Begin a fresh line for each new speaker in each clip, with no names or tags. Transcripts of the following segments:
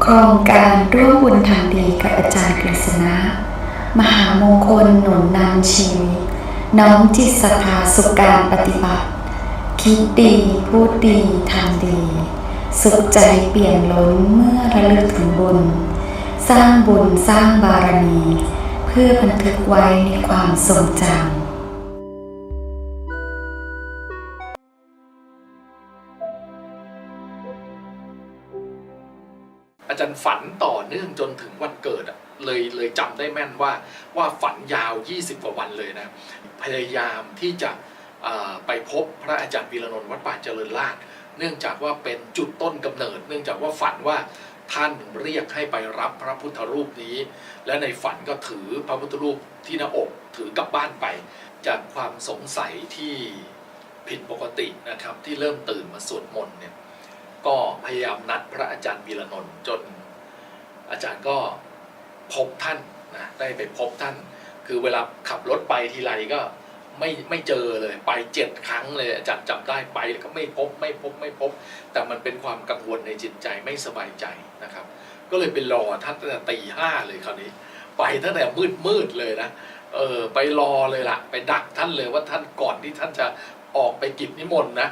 โครงการร่วมบุญทำดีกับอาจารย์กฤษณะ มหามงคลหนุนนำชีวิต น้อมจิตศรัทธาสุขการปฏิบัติ คิดดี พูดดี ทำดี สุขใจเปลี่ยนล้นเมื่อระลึกถึงบุญ สร้างบุญสร้างบารมี เพื่อบันทึกไว้ในความทรงจำ
ฝันต่อเนื่องจนถึงวันเกิดอะเลยเลยจำได้แม่นว่าว่าฝันยาว 20 กว่าวันเลยนะ พยายามที่จะไปพบพระอาจารย์วีรนนท์วัดป่าเจริญราษฎร์เนื่องจากว่าเป็นจุดต้นกำเนิด เนื่องจากว่าฝันว่าท่านเรียกให้ไปรับพระพุทธรูปนี้ และในฝันก็ถือพระพุทธรูปที่หน้าอกถือกลับบ้านไป จากความสงสัยที่ผิดปกตินะครับ ที่เริ่มตื่นมาสวดมนต์เนี่ยก็พยายามนัดพระอาจารย์วีรนนท์จน อาจารย์ก็พบท่านนะได้ไปพบท่าน คือเวลาขับรถไปทีไรก็ไม่ไม่เจอเลยไปเจ็ดครั้งเลยอาจารย์จำได้ไปแล้วก็ไม่พบไม่พบไม่พบ แต่มันเป็นความกังวลในจิตใจไม่สบายใจนะครับ ก็เลยไปรอท่านตั้งแต่ตีห้าเลยคราวนี้ ไปตั้งแต่มืดมืดเลยนะเออไปรอเลยล่ะ ไปดักท่านเลยว่าท่านก่อนที่ท่านจะออกไปกิจนิมนต์นะ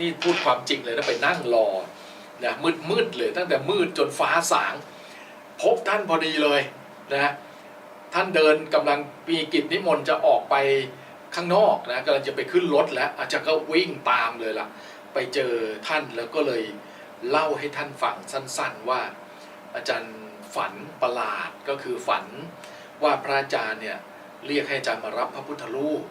นี่พูดความจริงเลยนะไปนั่งรอนะมืดมืดเลย ตั้งแต่มืดจนฟ้าสาง พบท่านพอดีเลยนะท่านเดินกำลังมีกิจนิมนต์จะออกไปข้างนอกนะกำลังจะไปขึ้นรถแล้วอาจารย์ก็วิ่งตามเลยล่ะ ไปเจอท่านแล้วก็เลยเล่าให้ท่านฟังสั้นๆว่า อาจารย์ฝันประหลาดก็คือฝันว่าพระอาจารย์เนี่ยเรียกให้อาจารย์มารับพระพุทธรูป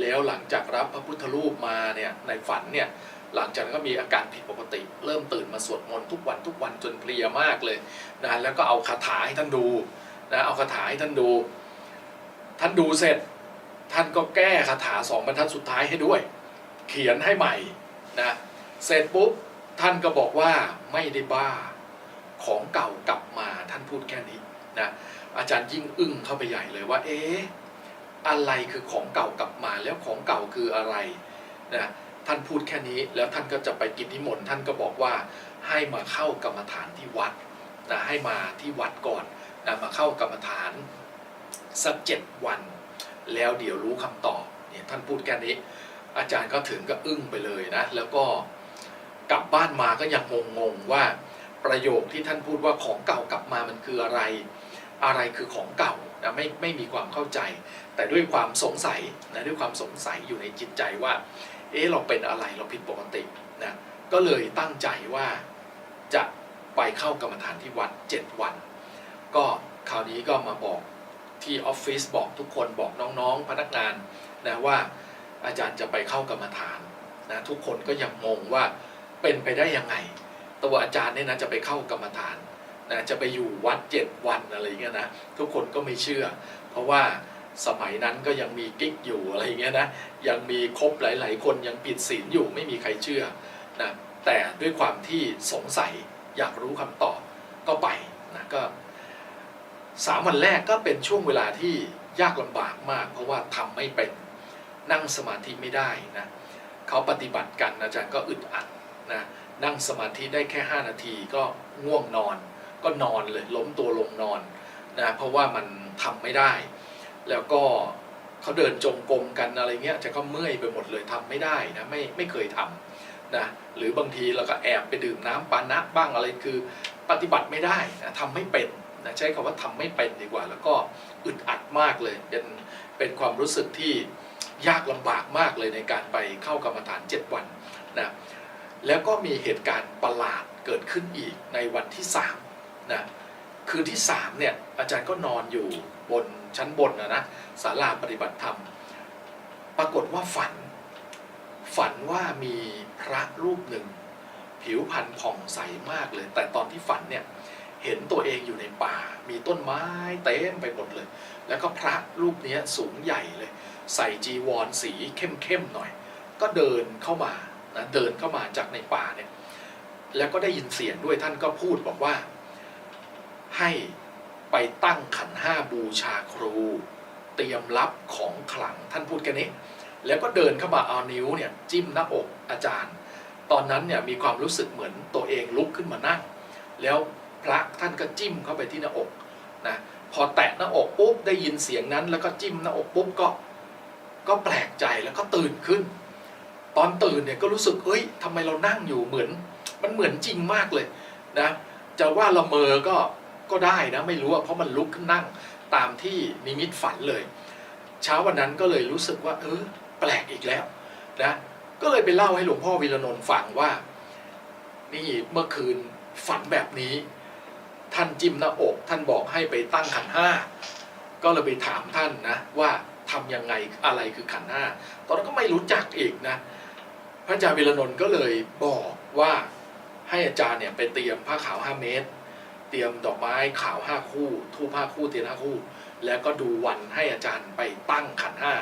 แล้วหลังจากรับพระพุทธรูปมาเนี่ยในฝันเนี่ย หลังจากนั้นก็มีอาการผิดปกติ เริ่มตื่นมาสวดมนต์ทุกวันทุกวันจนเพลียมากเลยนะแล้วก็เอาคาถาให้ท่านดูนะเอาคาถาให้ท่านดู ท่านดูเสร็จ ท่านก็แก้คาถาสองบรรทัดสุดท้ายให้ด้วย เขียนให้ใหม่นะเสร็จปุ๊บท่านก็บอกว่าไม่ได้บ้าของเก่ากลับมาท่านพูดแค่นี้นะอาจารย์ยิ่งอึ้งเข้าไปใหญ่เลยว่า เอ๊ะอะไรคือของเก่ากลับมาแล้วของเก่าคืออะไรนะ ท่านพูดแค่นี้ แล้วท่านก็จะไปกินนิมนต์ท่านก็บอกว่าให้มาเข้ากรรมฐานที่วัดนะให้มาที่วัดก่อนนะมาเข้ากรรมฐานสักเจ็ดวัน แล้วเดี๋ยวรู้คำตอบเนี่ยท่านพูดแค่นี้ อาจารย์ก็ถึงกับอึ้งไปเลยนะ แล้วก็กลับบ้านมาก็ยังงงๆว่าประโยคที่ท่านพูดว่าของเก่ากลับมามันคืออะไร อะไรคือของเก่านะไม่ไม่มีความเข้าใจ แต่ด้วยความสงสัยนะด้วยความสงสัยอยู่ในจิตใจว่า เอ๊ะเราเป็นอะไรเราผิดปกตินะก็เลยตั้งใจว่าจะไปเข้ากรรมฐานที่วัด 7 วัน ก็คราวนี้ก็มาบอกที่ออฟฟิศบอกทุกคนบอกน้องๆ พนักงานนะว่าอาจารย์จะไปเข้ากรรมฐานนะทุกคนก็ยังงงว่าเป็นไปได้ยังไง ตัวอาจารย์เนี่ยนะจะไปเข้ากรรมฐานนะจะไปอยู่วัด 7 วันอะไรเงี้ยนะทุกคนก็ไม่เชื่อ เพราะว่า สมัยนั้นก็ยังมีกิ๊กอยู่อะไรอย่างเงี้ยนะยังมีคบหลาย ๆ คนยังปิดศีลอยู่ไม่มีใครเชื่อนะแต่ด้วยความที่สงสัยอยากรู้คำตอบก็ไปนะก็สามวันแรกก็เป็นช่วงเวลาที่ยากลำบากมาก เพราะว่าทำไม่เป็นนั่งสมาธิไม่ได้นะเขาปฏิบัติกันอาจารย์ก็อึดอัดนะนั่งสมาธิได้แค่ 5 นาทีก็ง่วงนอน ก็นอนเลยล้มตัวลงนอนนะเพราะว่ามันทำไม่ได้ แล้วก็เขาเดินจงกรมกันอะไรเงี้ยจะก็เมื่อยไปหมดเลยทำไม่ได้นะไม่ไม่เคยทำนะหรือบางทีเราก็แอบไปดื่มน้ำปานะบ้างอะไรคือปฏิบัติไม่ได้นะทำไม่เป็นนะใช้คำว่าทำไม่เป็นดีกว่า แล้วก็อึดอัดมากเลยเป็นเป็นความรู้สึกที่ยากลำบากมากเลยในการไปเข้ากรรมฐาน 7 วันนะแล้วก็มีเหตุการณ์ประหลาดเกิดขึ้นอีกในวันที่3นะคืนที่3เนี่ยอาจารย์ก็นอนอยู่บน ชั้นบนนะนะศาลาปฏิบัติธรรม ปรากฏว่าฝัน ฝันว่ามีพระรูปหนึ่ง ผิวพรรณผ่องใสมากเลย แต่ตอนที่ฝันเนี่ยเห็นตัวเองอยู่ในป่า มีต้นไม้เต็มไปหมดเลย แล้วก็พระรูปนี้สูงใหญ่เลย ใส่จีวรสีเข้มๆหน่อย ก็เดินเข้ามานะเดินเข้ามาจากในป่าเนี่ย แล้วก็ได้ยินเสียงด้วยท่านก็พูดบอกว่าให้ ไปตั้งขันห้าบูชาครู เตรียมรับของขลังท่านพูดแค่นี้ แล้วก็เดินเข้ามาเอานิ้วเนี่ยจิ้มหน้าอกอาจารย์ ตอนนั้นเนี่ยมีความรู้สึกเหมือนตัวเองลุกขึ้นมานั่ง แล้วพระท่านก็จิ้มเข้าไปที่หน้าอกนะพอแตะหน้าอกปุ๊บได้ยินเสียงนั้น แล้วก็จิ้มหน้าอกปุ๊บก็ก็แปลกใจแล้วก็ตื่นขึ้น ตอนตื่นเนี่ยก็รู้สึกเอ้ยทำไมเรานั่งอยู่เหมือน มันเหมือนจริงมากเลยนะจะว่าละเมอก็ ก็ได้นะไม่รู้อะเพราะมันลุกขึ้นนั่งตามที่นิมิตฝันเลย เช้าวันนั้นก็เลยรู้สึกว่า เออ แปลกอีกแล้วนะก็เลยไปเล่าให้หลวงพ่อวีรนนท์ฟังว่า นี่เมื่อคืนฝันแบบนี้ ท่านจิ้มหน้าอกท่านบอกให้ไปตั้งขันห้าก็เลยไปถามท่านนะว่าทำยังไงอะไรคือขันห้าตอนนั้นก็ไม่รู้จักอีกนะพระอาจารย์วีรนนท์ก็เลยบอกว่าให้อาจารย์เนี่ยไปเตรียมผ้าขาว5เมตร ตรียมดอกไม้ขาว5คู่ทูป5คู่เทียน5คู่ แล้วก็ดูวันให้อาจารย์ไปตั้งขันห้า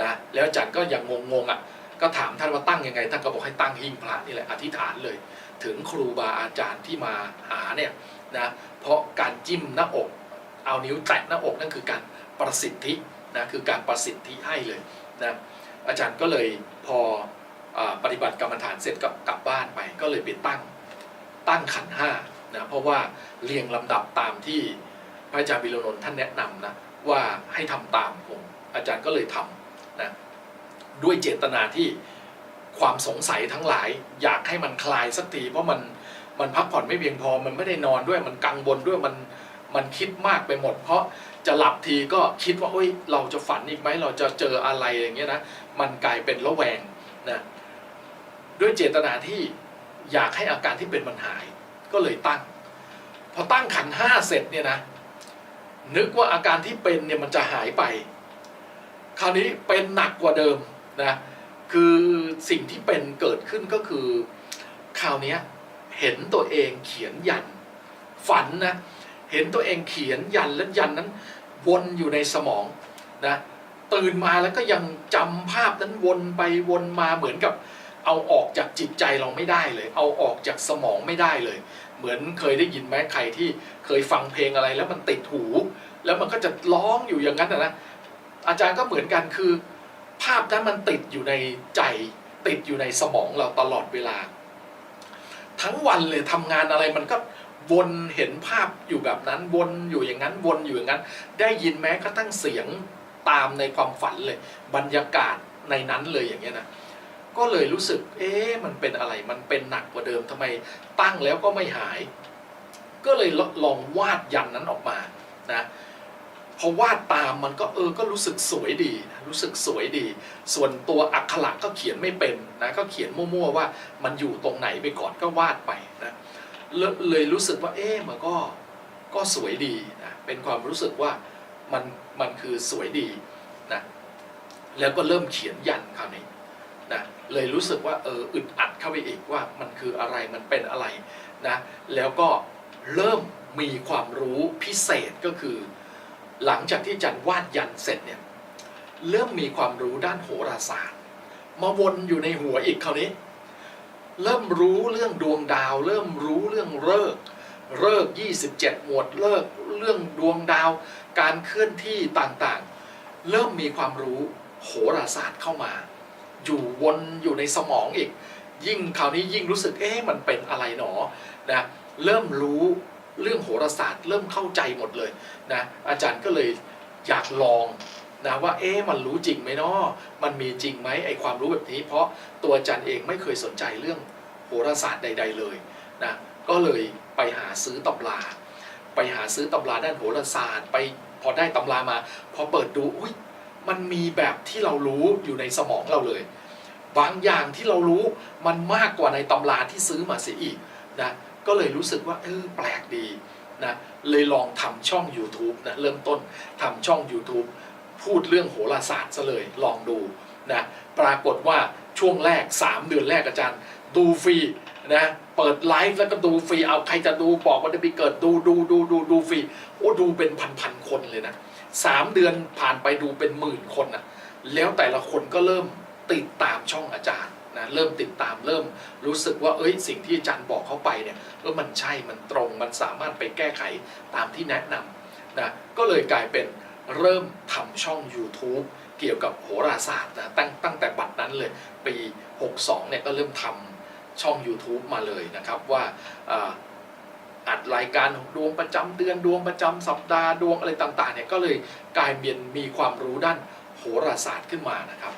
นะแล้วอาจารย์ก็ยังงงๆอะก็ถามท่านว่าตั้งยังไงท่านก็บอกให้ตั้งหิ้งพระนี่แหละอธิษฐานเลย ถึงครูบาอาจารย์ที่มาหาเนี่ยนะเพราะการจิ้มหน้าอกเอานิ้วแตะหน้าอกนั่นคือการประสิทธินะคือการประสิทธิให้เลยนะอาจารย์ก็เลยพออปฏิบัติกรรมฐานเสร็จก็กลับบ้านไป ก็เลยไปตั้งตั้งขันห้า นะเพราะว่าเรียงลำดับตามที่พระอาจารย์วิโรนนท์ท่านแนะนำนะว่าให้ทำตามผมอาจารย์ก็เลยทำนะด้วยเจตนาที่ความสงสัยทั้งหลาย อยากให้มันคลายสักทีเพราะมันมันพักผ่อนไม่เพียงพอมันไม่ได้นอนด้วยมันกังวลด้วยมันมันคิดมากไปหมด เพราะจะหลับทีก็คิดว่าเอ้ยเราจะฝันอีกไหมเราจะเจออะไรอย่างเงี้ยนะมันกลายเป็นระแวงนะด้วยเจตนาที่อยากให้อาการที่เป็นมันหาย ก็เลยตั้ง พอตั้งขันห้าเสร็จเนี่ยนะ นึกว่าอาการที่เป็นเนี่ยมันจะหายไป คราวนี้เป็นหนักกว่าเดิมนะคือสิ่งที่เป็นเกิดขึ้นก็คือ คราวนี้เห็นตัวเองเขียนยัน ฝันนะ เห็นตัวเองเขียนยันแล้วยันนั้น วนอยู่ในสมองนะตื่นมาแล้วก็ยังจำภาพนั้นวนไปวนมาเหมือนกับ เอาออกจากจิตใจเราไม่ได้เลย เอาออกจากสมองไม่ได้เลย เหมือนเคยได้ยินไหมใครที่เคยฟังเพลงอะไรแล้วมันติดหู แล้วมันก็จะร้องอยู่อย่างนั้นนะอาจารย์ก็เหมือนกันคือ ภาพนั้นมันติดอยู่ในใจติดอยู่ในสมองเราตลอดเวลา ทั้งวันเลยทำงานอะไรมันก็วนเห็นภาพอยู่แบบนั้นวนอยู่อย่างนั้นวนอยู่อย่างนั้น ได้ยินแม้กระทั่งเสียงตามในความฝันเลย บรรยากาศในนั้นเลยอย่างเงี้ยนะ ก็เลยรู้สึก เอ๊ะมันเป็นอะไร มันเป็นหนักกว่าเดิมทำไมตั้งแล้วก็ไม่หาย ก็เลยลองวาดยันนั้นออกมานะพอวาดตามมันก็เออก็รู้สึกสวยดีนะรู้สึกสวยดี ส่วนตัวอักขระก็เขียนไม่เป็นนะก็เขียนมั่วๆว่ามันอยู่ตรงไหนไปก่อนก็วาดไปนะเลยเลยรู้สึกว่าเอ๊ะมันก็ก็สวยดีนะเป็นความรู้สึกว่ามันมันคือสวยดีนะแล้วก็เริ่มเขียนยันคราวนี้ นะเลยรู้สึกว่าเอออึดอัดเข้าไปอีกว่ามันคืออะไรมันเป็นอะไรนะแล้วก็เริ่มมีความรู้พิเศษก็คือ หลังจากที่จันวาดยันเสร็จเนี่ยเริ่มมีความรู้ด้านโหราศาสตร์ มาวนอยู่ในหัวอีกคราวนี้ เริ่มรู้เรื่องดวงดาว เริ่มรู้เรื่องเลิกเลิก27 หมวดเลิกเรื่องดวงดาว การเคลื่อนที่ต่างๆ เริ่มมีความรู้โหราศาสตร์เข้ามา อยู่วนอยู่ในสมองอีก ยิ่งคราวนี้ยิ่งรู้สึกเอ๊ะมันเป็นอะไรหนอนะเริ่มรู้เรื่องโหราศาสตร์ เริ่มเข้าใจหมดเลยนะอาจารย์ก็เลยอยากลองนะว่าเอ๊ะมันรู้จริงไหมเนาะมันมีจริงไหมไอความรู้แบบนี้ เพราะตัวอาจารย์เองไม่เคยสนใจเรื่องโหราศาสตร์ใด ๆ เลยนะก็เลยไปหาซื้อตำรา ไปหาซื้อตำราด้านโหราศาสตร์ ไปพอได้ตำรามา พอเปิดดูอุ้ย มันมีแบบที่เรารู้อยู่ในสมองเราเลย บางอย่างที่เรารู้มันมากกว่าในตำราที่ซื้อมาเสียอีกนะก็เลยรู้สึกว่าเออแปลกดีนะเลยลองทำช่อง YouTube นะเริ่มต้นทำช่อง YouTube พูดเรื่องโหราศาสตร์ซะเลยลองดูนะปรากฏว่าช่วงแรก 3 เดือนแรกอาจารย์ ดูฟรีนะเปิดไลฟ์แล้วก็ดูฟรีเอาใครจะดูบอกว่าจะไปเกิดดูดูดูดูดูฟรีโอ้ดูเป็นพันพันๆคนเลยนะ สามเดือนผ่านไปดูเป็นหมื่นคนนะแล้วแต่ละคนก็เริ่มติดตามช่องอาจารย์นะเริ่มติดตามเริ่มรู้สึกว่าเอ้ยสิ่งที่อาจารย์บอกเขาไปเนี่ยเออมันใช่มันตรงมันสามารถไปแก้ไขตามที่แนะนำนะก็เลยกลายเป็นเริ่มทำช่อง YouTube เกี่ยวกับโหราศาสตร์นะตั้งตั้งแต่บัดนั้นเลยปี 62เนี่ยก็เริ่มทำช่อง YouTube มาเลยนะครับว่า อัดรายการดวงประจำเดือนดวงประจำสัปดาห์ดวงอะไรต่างๆเนี่ยก็เลยกลายเป็นมีความรู้ด้านโหราศาสตร์ขึ้นมานะครับ